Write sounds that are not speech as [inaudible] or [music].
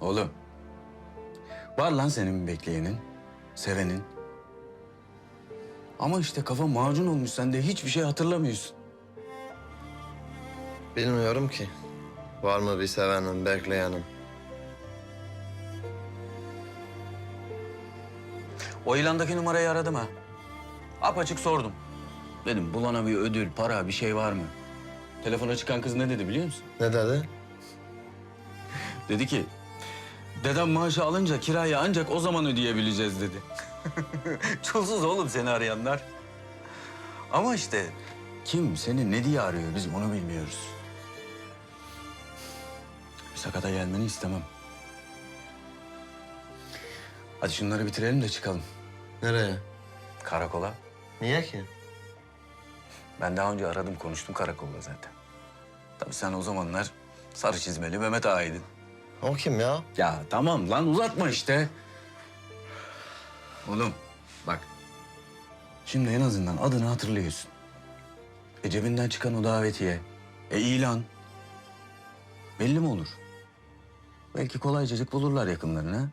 Oğlum. Var lan senin bekleyenin, sevenin. Ama işte kafa macun olmuş sen de hiçbir şey hatırlamıyorsun. Bilmiyorum ki. Var mı bir sevenim, bekleyenim? O ilandaki numarayı aradım ha. Apaçık sordum. Dedim bulana bir ödül, para bir şey var mı? Telefona çıkan kız ne dedi biliyor musun? Ne dedi? Dedi ki dedem maaşı alınca kirayı ancak o zaman ödeyebileceğiz dedi. [laughs] Çulsuz oğlum seni arayanlar. Ama işte kim seni ne diye arıyor biz onu bilmiyoruz. Sakata gelmeni istemem. Hadi şunları bitirelim de çıkalım. Nereye? Karakola. Niye ki? Ben daha önce aradım konuştum karakolda zaten. Tabii sen o zamanlar sarı çizmeli Mehmet Ağa'ydın. O kim ya? Ya tamam lan uzatma işte. Oğlum bak. Şimdi en azından adını hatırlıyorsun. E cebinden çıkan o davetiye. E ilan. Belli mi olur? Belki kolaycacık bulurlar yakınlarını?